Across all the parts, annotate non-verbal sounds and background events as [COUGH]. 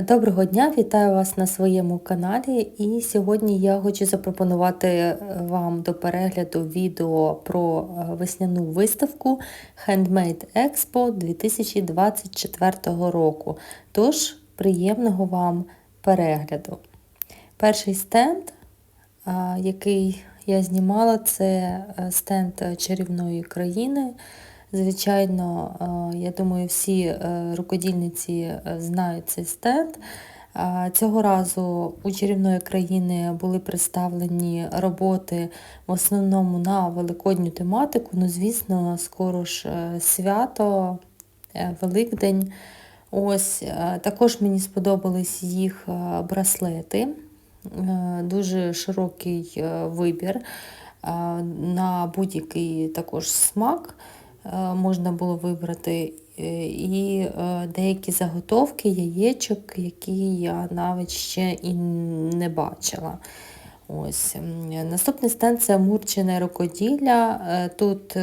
Доброго дня, вітаю вас на своєму каналі. І сьогодні я хочу запропонувати е, вам до перегляду відео про е, весняну виставку Handmade Expo 2024 року. Тож, приємного вам перегляду. Перший стенд, е, який я знімала, це стенд чарівної країни. Звичайно, е, я думаю, всі е, рукодільниці е, знають цей стенд. Цього разу у чарівної країни були представлені роботи в основному на великодню тематику. Ну, звісно, скоро ж свято, Великдень. Ось Також мені сподобались їх браслети, дуже широкий вибір на будь-який також смак. Е, можна було вибрати е, і е, деякі заготовки яєчок, які я навіть ще і не бачила. Ось. Наступний стенд це Мурчине рукоділля. Тут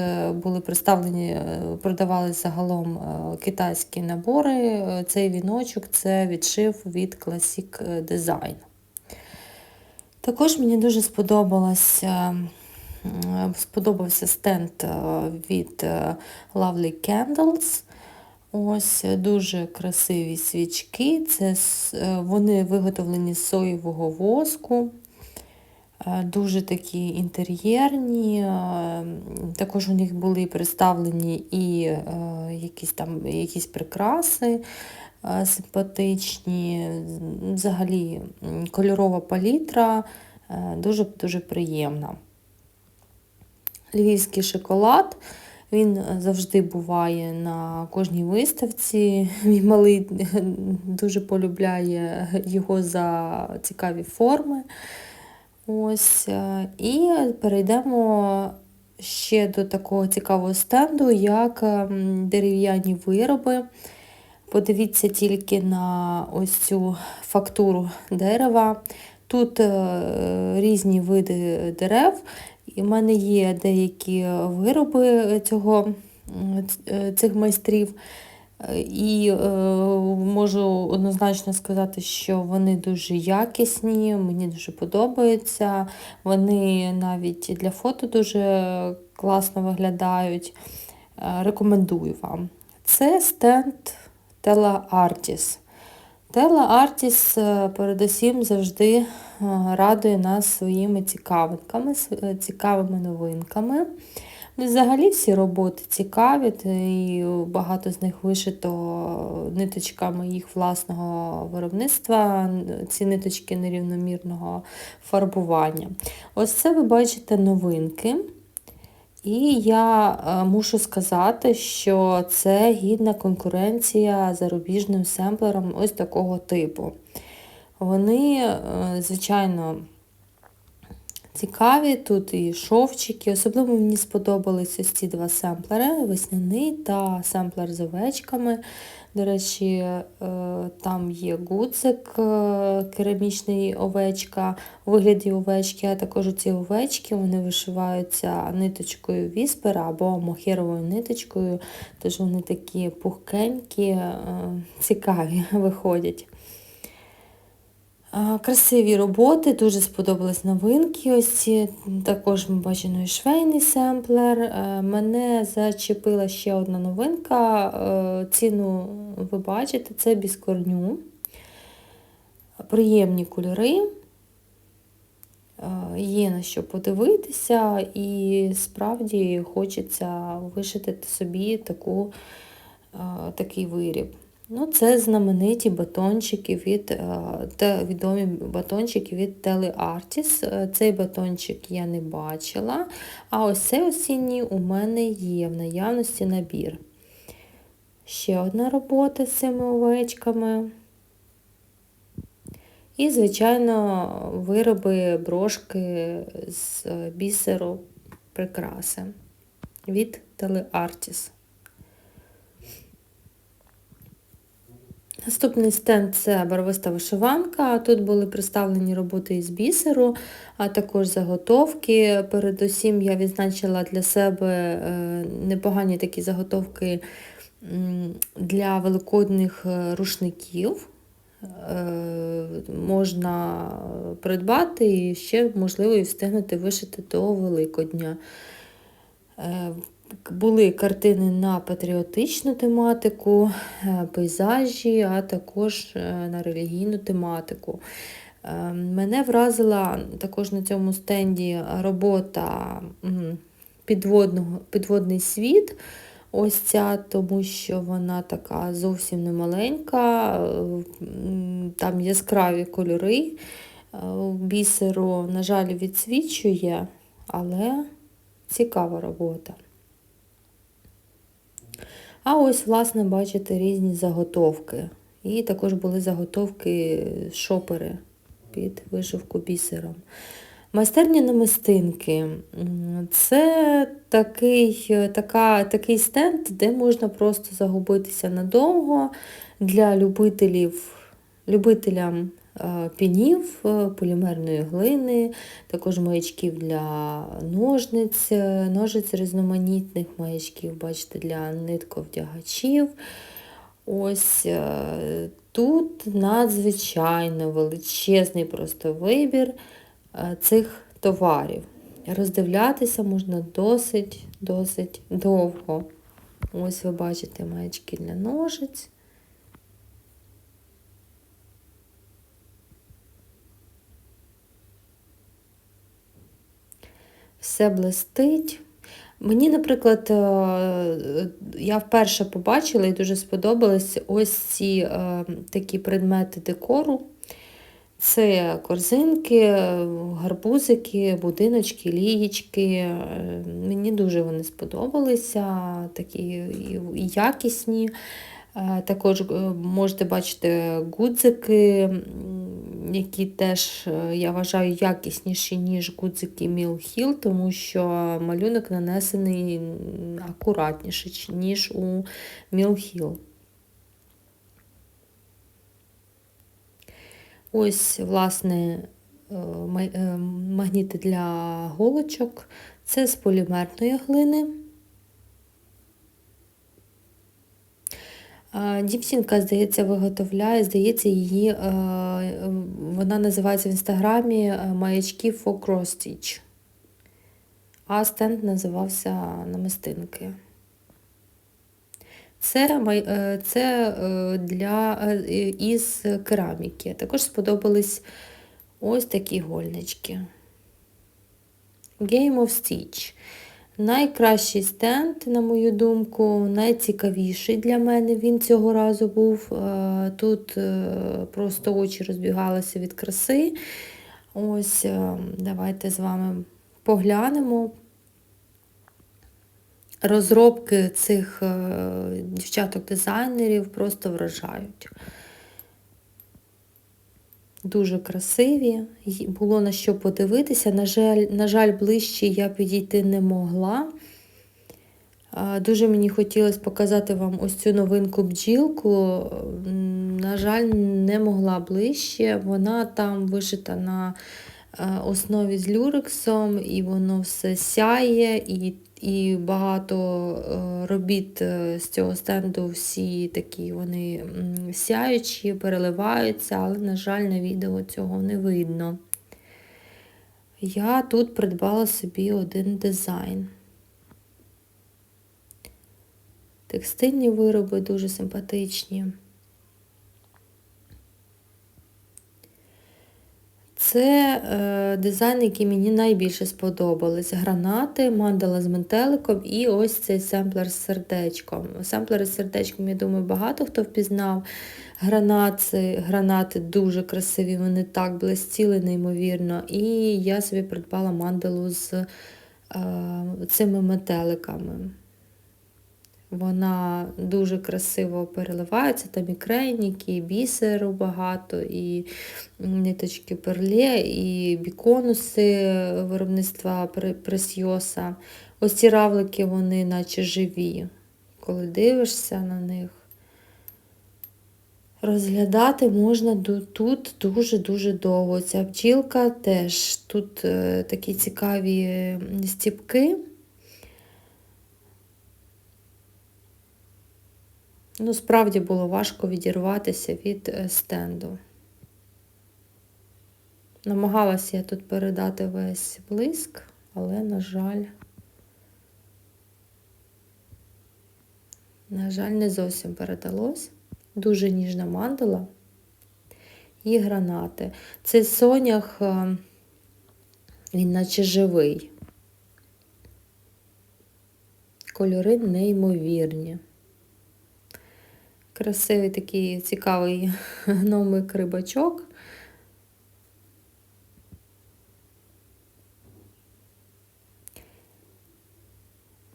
були представлені, продавали загалом китайські набори. Цей віночок це відшив від Classic Design. Також мені дуже сподобалася сподобався стенд е, від е, Lovely Candles. Ось Дуже красиві свічки. Це е, Вони виготовлені з соєвого воску. Дуже такі інтер'єрні, також у них були представлені і якісь там якісь прикраси симпатичні, взагалі кольорова палітра, дуже-дуже приємна львівський шоколад. Він завжди буває на кожній виставці. [LAUGHS] Мій малий дуже полюбляє його за цікаві форми. Ось. Е, і перейдемо ще до такого цікавого стенду, як ем, дерев'яні вироби. Подивіться тільки на ось цю фактуру дерева. Тут е, різні види дерев, і в мене є деякі вироби цього, цих майстрів. І е, можу однозначно сказати, що вони дуже якісні, мені дуже подобаються. Вони навіть для фото дуже класно виглядають. Е, рекомендую вам. Це стенд Tela Artis. Тела Артіс е, передусім завжди е, радує нас своїми цікавинками, е, цікавими новинками. Взагалі всі роботи цікаві, і багато з них вишито ниточками їх власного виробництва, ці ниточки нерівномірного фарбування. Ось це ви бачите новинки. І я е, мушу сказати, що це гідна конкуренція зарубіжним семплерам ось такого типу. Вони, е, звичайно, цікаві, тут і шовчики. Особливо мені сподобались ось ці два семплери весняний та семплер з овечками. До речі, е, там є гудзик, е, керамічний овечка, вигляді овечки, а також ці овечки вони вишиваються ниточкою віспера або мохеровою ниточкою, тож вони такі пухкенькі, е, цікаві [LAUGHS] виходять. Красиві роботи, дуже сподобались новинки. ось ці. Також ми бачимо і швейний семплер. Е, мене зачепила ще одна новинка. Е, ціну ви бачите, це біскорню. Приємні кольори. Е, є на що подивитися, і справді хочеться вишити собі таку, такий виріб. Ну, Це знамениті батончики від те, відомі батончики від Teleartis. Е, цей батончик я не бачила. А ось цей осінній у мене є в наявності набір. Ще одна робота з цими овечками. І, звичайно, вироби брошки з бісеру прикраси від Teleartis. Наступний стенд це барвиста вишиванка. Тут були представлені роботи із бісеру, а також заготовки. Передусім я відзначила для себе е, непогані такі заготовки для великодних е, рушників. е, можна придбати і ще, можливо, і встигнути вишити до Великодня. Були картини на патріотичну тематику, е, пейзажі, а також е, на релігійну тематику. Е, мене вразила також на цьому стенді робота підводного, підводний світ. Ось ця, тому що вона така зовсім не маленька, там яскраві кольори бісеру, на жаль, відсвічує, але цікава робота. А ось, власне, бачите, різні заготовки. І також були заготовки шопери під вишивку бісером. Майстерня намистинки це такий така, такий стенд, де можна просто загубитися надовго для любителів, любителям пінів, е, полімерної глини, також маячків для ножниць, е, ножиць різноманітних маячків, бачите, для нитковдягачів. Ось тут надзвичайно величезний просто вибір цих товарів. Роздивлятися можна досить-досить довго. Ось ви бачите маячки для ножиць. Все блистить. Мені, наприклад, е, я вперше побачила і дуже сподобались ось ці е, такі предмети декору. Це корзинки, гарбузики, будиночки, лієчки. Е, мені дуже вони сподобалися, такі якісні. Також можете бачити гудзики які теж, е, я вважаю, якісніші, ніж гудзики Mill Hill, тому що малюнок нанесений акуратніше, ніж у Mill Hill. Ось, власне, е, е, магніти для голочок. Це з полімерної глини. Дівчинка, здається, виготовляє, здається, її, е, вона називається в інстаграмі е, маячки for cross stitch. А стенд називався намистинки. Це е, це для, із кераміки. Також сподобались ось такі гольнички. Game of Stitch. Найкращий стенд, на мою думку, найцікавіший для мене він цього разу був. Е, тут е, просто очі розбігалися від краси. Ось, е, давайте з вами поглянемо. Розробки цих дівчаток-дизайнерів просто вражають дуже красиві, було на що подивитися. На жаль, на жаль, ближче я підійти не могла. Дуже мені хотілося показати вам ось цю новинку бджілку. На жаль, не могла ближче. Вона там вишита на основі з люрексом, і воно все сяє, і і багато е, робіт е, з цього стенду всі такі вони сяючі, переливаються, але, на жаль, на відео цього не видно. Я тут придбала собі один дизайн. Текстильні вироби дуже симпатичні. Це е, дизайн, який мені найбільше сподобались. Гранати, мандала з метеликом і ось цей семплер з сердечком. Семплери з сердечком, я думаю, багато хто впізнав. Гранати гранати дуже красиві, вони так блистіли, неймовірно. І я собі придбала мандалу з е, цими метеликами. Вона дуже красиво переливається, там і крейніки, і бісеру багато, і ниточки перле, і біконуси виробництва пресйоса. Ось ці равлики, вони наче живі. Коли дивишся на них, розглядати можна тут дуже-дуже довго. Ця бджілка теж тут е, такі цікаві стіпки. Ну, справді було важко відірватися від е, стенду. Намагалася я тут передати весь блиск, але, на жаль, на жаль, не зовсім передалось. Дуже ніжна мандала і гранати. Цей сонях, е, він наче живий. Кольори неймовірні. Красивий такий цікавий [LAUGHS] гномик рибачок.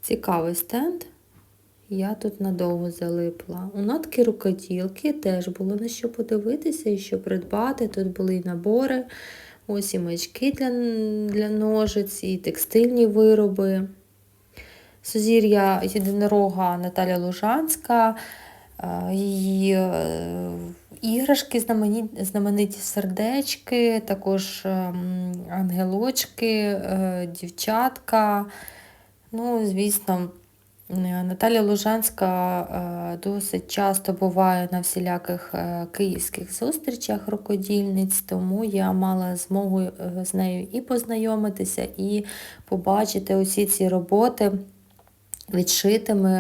Цікавий стенд. Я тут надовго залипла. У нотки рукоділки теж було на що подивитися і що придбати. Тут були і набори, ось і маячки для, для ножиць, і текстильні вироби. Сузір'я єдинорога Наталя Лужанська, її е, іграшки, знамениті, знамениті сердечки, також ем, ангелочки, е, дівчатка. Ну, звісно, Наталя Лужанська е, досить часто буває на всіляких київських зустрічах рукодільниць, тому я мала змогу з нею і познайомитися, і побачити усі ці роботи відшитими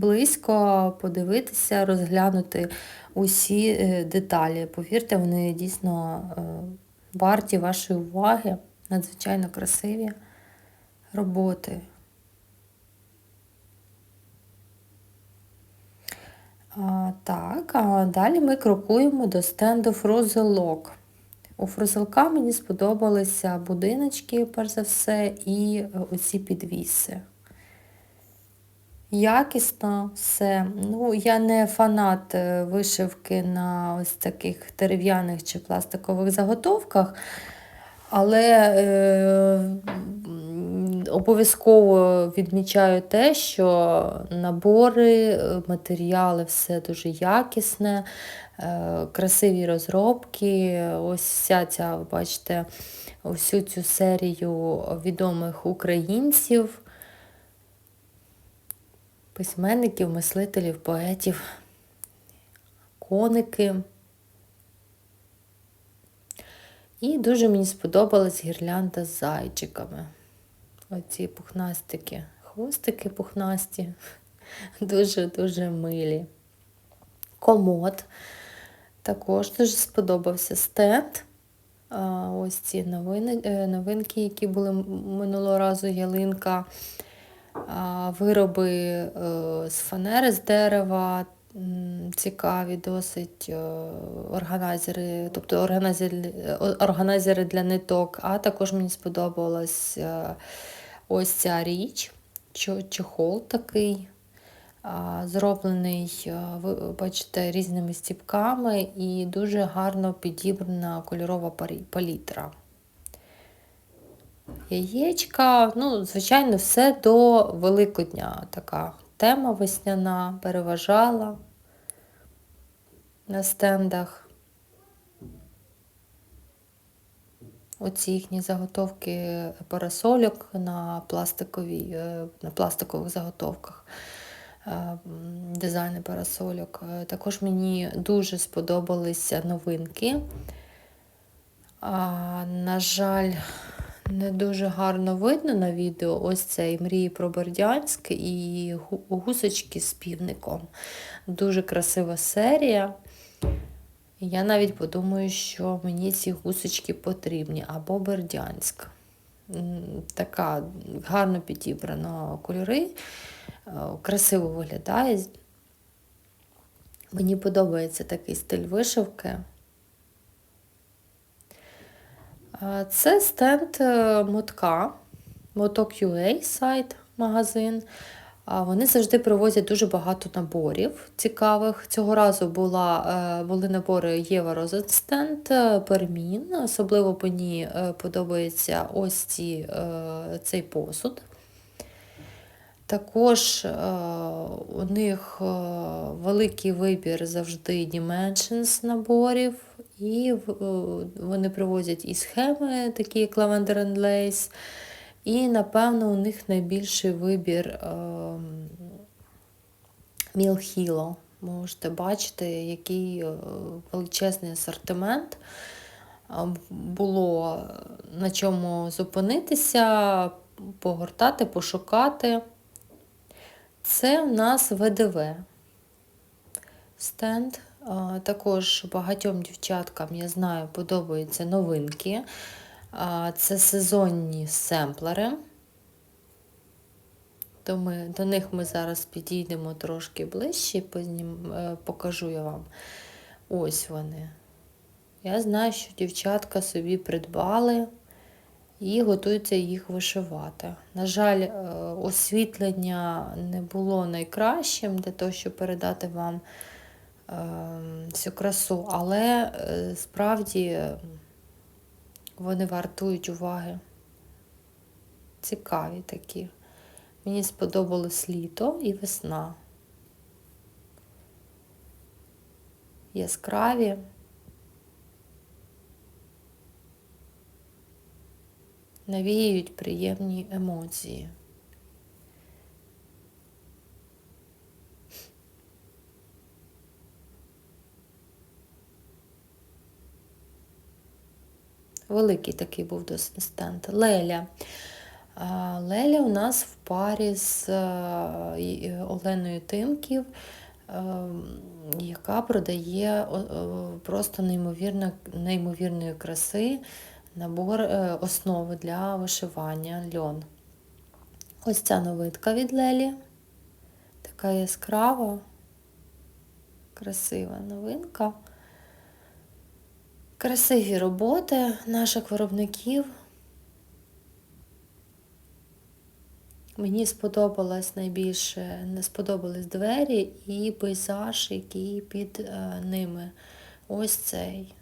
близько подивитися, розглянути усі е, деталі. Повірте, вони дійсно е, варті вашої уваги, надзвичайно красиві роботи. А, Так, а далі ми крокуємо до стенду Фрозелок. У фрузелка мені сподобалися будиночки, перш за все, і е, оці підвіси якісно все. Ну, Я не фанат е, вишивки на ось таких дерев'яних чи пластикових заготовках, але е, обов'язково відмічаю те, що набори, е, матеріали, все дуже якісне, е, красиві розробки. Ось вся ця, бачите, всю цю серію відомих українців письменників, мислителів, поетів, коники. І дуже мені сподобалась гірлянда з зайчиками. Оці пухнастики, хвостики пухнасті, [LAUGHS] дуже-дуже милі. Комод. Також дуже сподобався стенд. Ось ці новини, е, новинки, які були минулого разу ялинка вироби е, з фанери, з дерева, цікаві, досить е, органайзери, тобто органайзери, органайзери для ниток, а також мені сподобалась е, ось ця річ, чохол такий. Зроблений, ви бачите, різними стіпками і дуже гарно підібрана кольорова палітра яєчка. Ну, звичайно, все до Великодня така тема весняна переважала на стендах. Оці їхні заготовки парасольок на е, на пластикових заготовках, е, дизайни парасольок. Е, також мені дуже сподобалися новинки. На жаль, не дуже гарно видно на відео ось цей мрії про Бердянськ і гусочки з півником. Дуже красива серія. Я навіть подумаю, що мені ці гусочки потрібні або Бердянськ. Така гарно підібрана кольори, е, красиво виглядає. Мені подобається такий стиль вишивки. Це стенд е, мотка, Motok.ua сайт, магазин. Вони завжди привозять дуже багато наборів цікавих. Цього разу була, е, були набори Єва Розенстенд, е, Пермін. Особливо мені подобається ось ці, цей посуд. Також у них великий вибір завжди Dimensions наборів. І е, вони привозять і схеми, такі як Lavender and Lace, і, напевно, у них найбільший вибір ем, Мілхіло. Можете бачити, який е, величезний асортимент. Е, Було на чому зупинитися, погортати, пошукати. Це у нас ВДВ стенд. Також багатьом дівчаткам, я знаю, подобаються новинки. Це сезонні семплери. То ми, до них ми зараз підійдемо трошки ближче, познім, е, покажу я вам. Ось вони. Я знаю, що дівчатка собі придбали і готуються їх вишивати. На жаль, е, освітлення не було найкращим для того, щоб передати вам всю красу, але е, справді вони вартують уваги. Цікаві такі. Мені сподобалось літо і весна. Яскраві. Навіюють приємні емоції. Великий такий був досить стенд. Леля. Леля у нас в парі з е, Оленою Тимків, е, яка продає о, просто неймовірно, неймовірної краси набор е, основи для вишивання льон. Ось ця новитка від Лелі. Така яскрава, красива новинка. Красиві роботи наших виробників. Мені сподобалось найбільше, не сподобались двері і пейзаж, який під е, ними. Ось цей.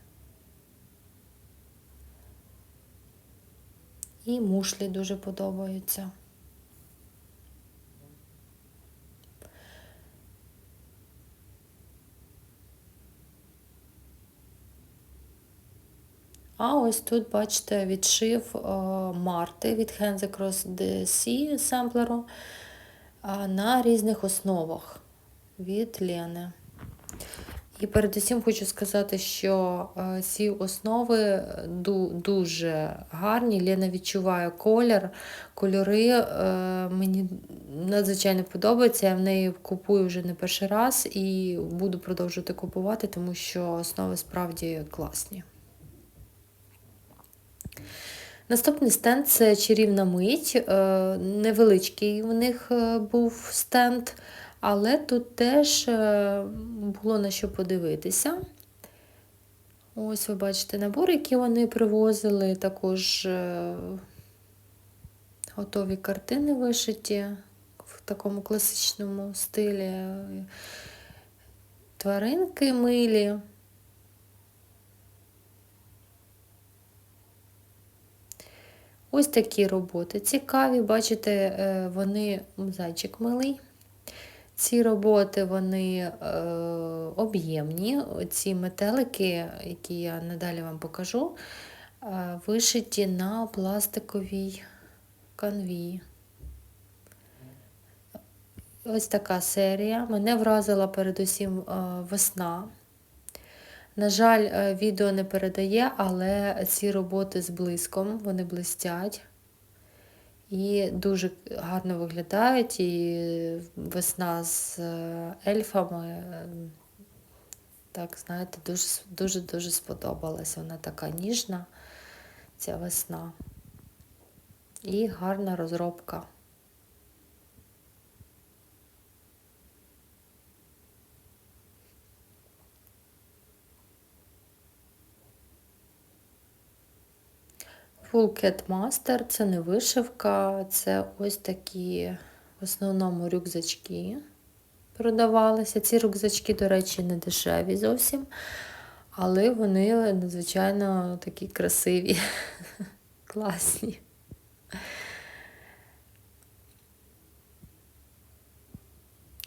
І мушлі дуже подобаються. А ось тут, бачите, відшив е, Марти від Hands Across the Sea семплеру е, на різних основах від Лени. І передусім хочу сказати, що е, ці основи дуже гарні. Лена відчуває колір, кольори е, мені надзвичайно подобаються. Я в неї купую вже не перший раз і буду продовжувати купувати, тому що основи справді класні. Наступний стенд це чарівна мить. Е, Невеличкий у них е, був стенд, але тут теж е, було на що подивитися. Ось ви бачите набори, які вони привозили, також готові картини вишиті в такому класичному стилі. Тваринки милі. Ось такі роботи цікаві. Бачите, е, вони зайчик милий. Ці роботи вони е, об'ємні. Ці метелики, які я надалі вам покажу, е, вишиті на пластиковій канві. Ось така серія. Мене вразила передусім е, весна. На жаль, е, відео не передає, але ці роботи з блиском, вони блистять і дуже гарно виглядають. І весна з е, ельфами, е, так, знаєте, дуже-дуже сподобалася. Вона така ніжна, ця весна. І гарна розробка. Full Cat Master це не вишивка, це ось такі в основному рюкзачки продавалися. Ці рюкзачки, до речі, не дешеві зовсім, але вони надзвичайно такі красиві, [LAUGHS] класні.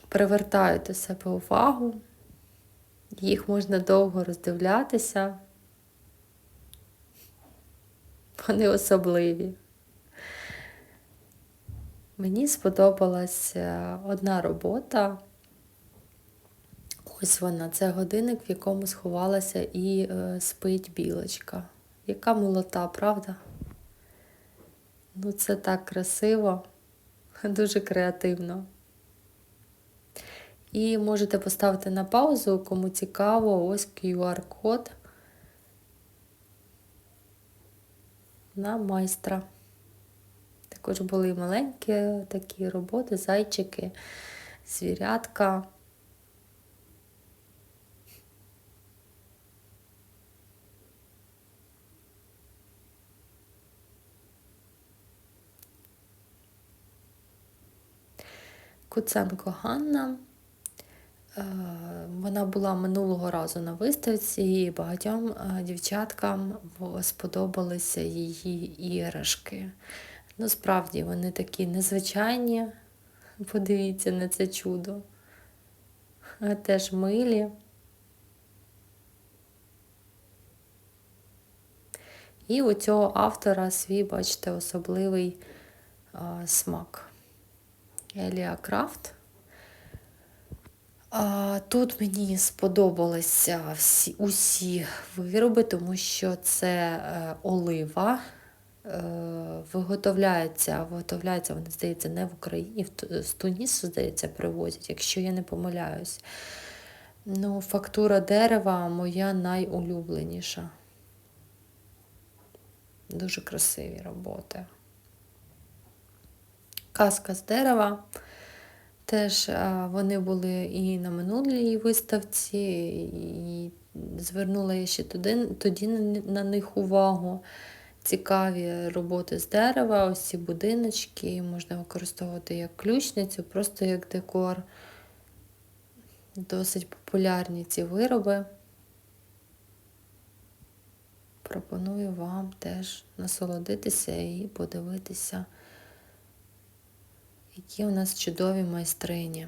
Привертають до себе увагу, їх можна довго роздивлятися. Вони особливі. Мені сподобалась одна робота. Ось вона, це годинник, в якому сховалася і е, спить білочка. Яка молота, правда? Ну, це так красиво, [LAUGHS] дуже креативно. І можете поставити на паузу, кому цікаво, ось QR-код на майстра. Також були маленькі такі роботи, зайчики, звірятка. Куценко Ганна. Е, Вона була минулого разу на виставці, і багатьом е, дівчаткам сподобалися її іграшки. Ну, справді, вони такі незвичайні. Подивіться на це чудо. Е, Теж милі. І у цього автора свій, бачите, особливий а, смак. Елія Крафт. Тут мені сподобалися всі, усі вироби, тому що це е, олива. Е, виготовляється, виготовляється, вони, здається, не в Україні, з Тунісу, здається, привозять, якщо я не помиляюсь. Ну, фактура дерева моя найулюбленіша. Дуже красиві роботи. Казка з дерева. Теж вони були і на минулій виставці, і звернула я ще тоді, тоді на них увагу. Цікаві роботи з дерева, ось ці будиночки, можна використовувати як ключницю, просто як декор. Досить популярні ці вироби. Пропоную вам теж насолодитися і подивитися, які у нас чудові майстрині.